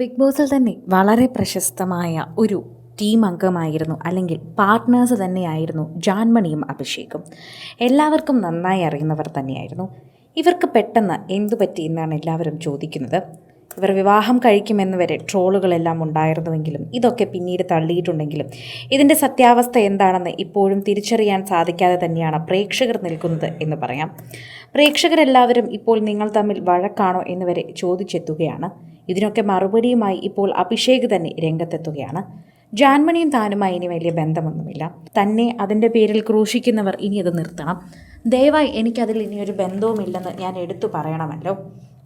Big ബോസിൽ തന്നെ വളരെ പ്രശസ്തമായ ഒരു ടീം അംഗമായിരുന്നു. അല്ലെങ്കിൽ പാർട്ട്നേഴ്സ് തന്നെയായിരുന്നു ജാൻമണിയും അഭിഷേകും. എല്ലാവർക്കും നന്നായി അറിയുന്നവർ തന്നെയായിരുന്നു. ഇവർക്ക് പെട്ടെന്ന് എന്തു പറ്റി എന്നാണ് എല്ലാവരും ചോദിക്കുന്നത്. ഇവർ വിവാഹം കഴിക്കുമെന്ന് വരെ ട്രോളുകളെല്ലാം ഉണ്ടായിരുന്നുവെങ്കിലും ഇതൊക്കെ പിന്നീട് തള്ളിയിട്ടുണ്ടെങ്കിലും ഇതിന്റെ സത്യാവസ്ഥ എന്താണെന്ന് ഇപ്പോഴും തിരിച്ചറിയാൻ സാധിക്കാതെ തന്നെയാണ് പ്രേക്ഷകർ നിൽക്കുന്നത് എന്ന് പറയാം. പ്രേക്ഷകരെല്ലാവരും ഇപ്പോൾ നിങ്ങൾ തമ്മിൽ വഴക്കാണോ എന്ന് വരെ ചോദിച്ചെത്തുകയാണ്. ഇതിനൊക്കെ മറുപടിയുമായി ഇപ്പോൾ അഭിഷേക് തന്നെ രംഗത്തെത്തുകയാണ്. ജാൻമണിയും താനുമായി ഇനി വലിയ ബന്ധമൊന്നുമില്ല. തന്നെ അതിന്റെ പേരിൽ ക്രൂശിക്കുന്നവർ ഇനി അത് നിർത്തണം. ദയവായി എനിക്കതിൽ ഇനിയൊരു ബന്ധവുമില്ലെന്ന് ഞാൻ എടുത്തു പറയണമല്ലോ.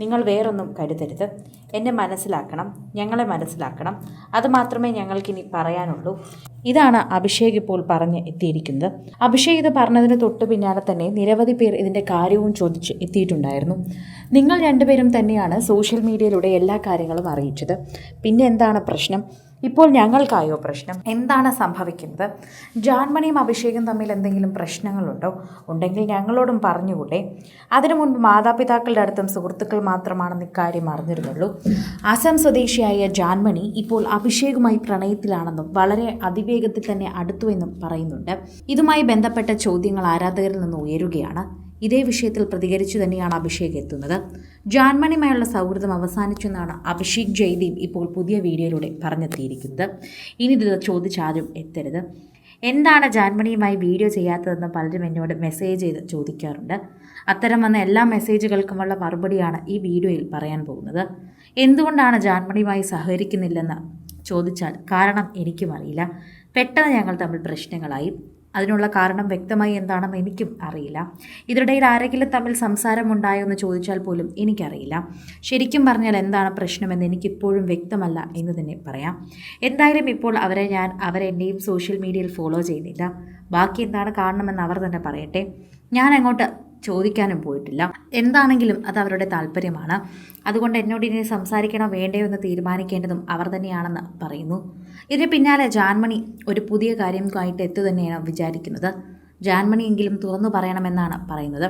നിങ്ങൾ വേറൊന്നും കരുതരുത്. എന്നെ മനസ്സിലാക്കണം. ഞങ്ങളെ മനസ്സിലാക്കണം. അതുമാത്രമേ ഞങ്ങൾക്കിനി പറയാനുള്ളൂ. ഇതാണ് അഭിഷേക് ഇപ്പോൾ പറഞ്ഞ് എത്തിയിരിക്കുന്നത്. അഭിഷേക് ഇത് പറഞ്ഞതിന് തൊട്ട് പിന്നാലെ തന്നെ നിരവധി പേർ ഇതിന്റെ കാര്യവും ചോദിച്ച് എത്തിയിട്ടുണ്ടായിരുന്നു. നിങ്ങൾ രണ്ടുപേരും തന്നെയാണ് സോഷ്യൽ മീഡിയയിലൂടെ എല്ലാ കാര്യങ്ങളും അറിയിച്ചത്. പിന്നെ എന്താണ് പ്രശ്നം? ഇപ്പോൾ ഞങ്ങൾക്കായോ പ്രശ്നം? എന്താണ് സംഭവിക്കുന്നത്? ജാൻമണിയും അഭിഷേകും തമ്മിൽ എന്തെങ്കിലും പ്രശ്നങ്ങളുണ്ടോ? ഉണ്ടെങ്കിൽ ഞങ്ങളോടും പറഞ്ഞുകൂടെ. അതിനു മുൻപ് മാതാപിതാക്കളുടെ അടുത്തും സുഹൃത്തുക്കൾ മാത്രമാണെന്ന് ഇക്കാര്യം അറിഞ്ഞിരുന്നുള്ളൂ. ആസാം സ്വദേശിയായ ജാൻമണി ഇപ്പോൾ അഭിഷേകുമായി പ്രണയത്തിലാണെന്നും വളരെ അതിവേഗത്തിൽ തന്നെ അടുത്തുവെന്നും പറയുന്നുണ്ട്. ഇതുമായി ബന്ധപ്പെട്ട ചോദ്യങ്ങൾ ആരാധകരിൽ നിന്ന് ഉയരുകയാണ്. ഇതേ വിഷയത്തിൽ പ്രതികരിച്ചു തന്നെയാണ് അഭിഷേക് എത്തുന്നത്. ജാൻമണിയുമായുള്ള സൗഹൃദം അവസാനിച്ചെന്നാണ് അഭിഷേക് ജയ്ദീപ് ഇപ്പോൾ പുതിയ വീഡിയോയിലൂടെ പറഞ്ഞെത്തിയിരിക്കുന്നത്. ഇനി ഇത് ചോദിച്ചാരും എത്തരുത്. എന്താണ് ജാൻമണിയുമായി വീഡിയോ ചെയ്യാത്തതെന്ന് പലരും എന്നോട് മെസ്സേജ് ചെയ്ത് ചോദിക്കാറുണ്ട്. അത്തരം വന്ന എല്ലാ മെസ്സേജുകൾക്കുമുള്ള മറുപടിയാണ് ഈ വീഡിയോയിൽ പറയാൻ പോകുന്നത്. എന്തുകൊണ്ടാണ് ജാൻമണിയുമായി സഹകരിക്കുന്നില്ലെന്ന് ചോദിച്ചാൽ കാരണം എനിക്കും അറിയില്ല. പെട്ടെന്ന് ഞങ്ങൾ തമ്മിൽ പ്രശ്നങ്ങളായി. അതിനുള്ള കാരണം വ്യക്തമായി എന്താണെന്ന് എനിക്കും അറിയില്ല. ഇതിനിടയിൽ ആരെങ്കിലും തമ്മിൽ സംസാരമുണ്ടായോ എന്ന് ചോദിച്ചാൽ പോലും എനിക്കറിയില്ല. ശരിക്കും പറഞ്ഞാൽ എന്താണ് പ്രശ്നമെന്ന് എനിക്കിപ്പോഴും വ്യക്തമല്ല എന്ന് തന്നെ പറയാം. എന്തായാലും ഇപ്പോൾ അവരെ ഞാൻ അവരെന്നെയും സോഷ്യൽ മീഡിയയിൽ ഫോളോ ചെയ്യുന്നില്ല. ബാക്കി എന്താണ് കാണണമെന്ന് അവർ തന്നെ പറയട്ടെ. ഞാൻ അങ്ങോട്ട് ചോദിക്കാനും പോയിട്ടില്ല. എന്താണെങ്കിലും അത് അവരുടെ താല്പര്യമാണ്. അതുകൊണ്ട് എന്നോട് ഇനി സംസാരിക്കണോ വേണ്ടയോ എന്ന് തീരുമാനിക്കേണ്ടതും അവർ തന്നെയാണെന്ന് പറയുന്നു. ഇതിന് പിന്നാലെ ജാൻമണി ഒരു പുതിയ കാര്യമായിട്ട് എത്തു തന്നെയാണ് വിചാരിക്കുന്നത്. ജാൻമണിയെങ്കിലും തുറന്നു പറയണമെന്നാണ് പറയുന്നത്.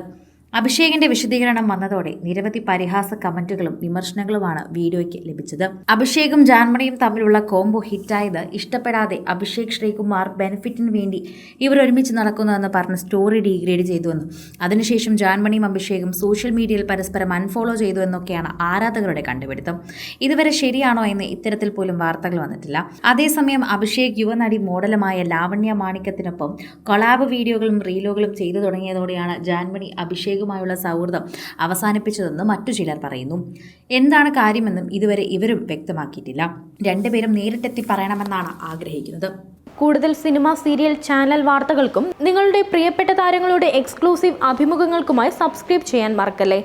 അഭിഷേകിന്റെ വിശദീകരണം വന്നതോടെ നിരവധി പരിഹാസ കമന്റുകളും വിമർശനങ്ങളുമാണ് വീഡിയോയ്ക്ക് ലഭിച്ചത്. അഭിഷേകും ജാൻമണിയും തമ്മിലുള്ള കോംബോ ഹിറ്റായത് ഇഷ്ടപ്പെടാതെ അഭിഷേക് ശ്രീകുമാർ ബെനിഫിറ്റിന് വേണ്ടി ഇവർ ഒരുമിച്ച് നടക്കുന്നുവെന്ന് പറഞ്ഞ് സ്റ്റോറി ഡീഗ്രേഡ് ചെയ്തുവെന്നും അതിനുശേഷം ജാൻമണിയും അഭിഷേകും സോഷ്യൽ മീഡിയയിൽ പരസ്പരം അൺഫോളോ ചെയ്തു എന്നൊക്കെയാണ് ആരാധകരുടെ കണ്ടുപിടുത്തം. ഇതുവരെ ശരിയാണോ എന്ന് ഇത്തരത്തിൽ പോലും വാർത്തകൾ വന്നിട്ടില്ല. അതേസമയം അഭിഷേക് യുവനടി മോഡലുമായ ലാവണ്യ മാണിക്കത്തിനൊപ്പം കൊളാബ് വീഡിയോകളും റീലുകളും ചെയ്തു തുടങ്ങിയതോടെയാണ് ജാൻമണി അഭിഷേകുമായുള്ള സൗഹൃദം അവസാനിപ്പിച്ചതെന്ന് മറ്റു ചിലർ പറയുന്നു. എന്താണ് കാര്യമെന്നും ഇതുവരെ ഇവരും വ്യക്തമാക്കിയിട്ടില്ല. രണ്ടുപേരും നേരിട്ടെത്തി പറയണമെന്നാണ് ആഗ്രഹിക്കുന്നത്. കൂടുതൽ സിനിമ സീരിയൽ ചാനൽ വാർത്തകൾക്കും നിങ്ങളുടെ പ്രിയപ്പെട്ട താരങ്ങളുടെ എക്സ്ക്ലൂസീവ് അഭിമുഖങ്ങൾക്കുമായി സബ്സ്ക്രൈബ് ചെയ്യാൻ മറക്കല്ലേ?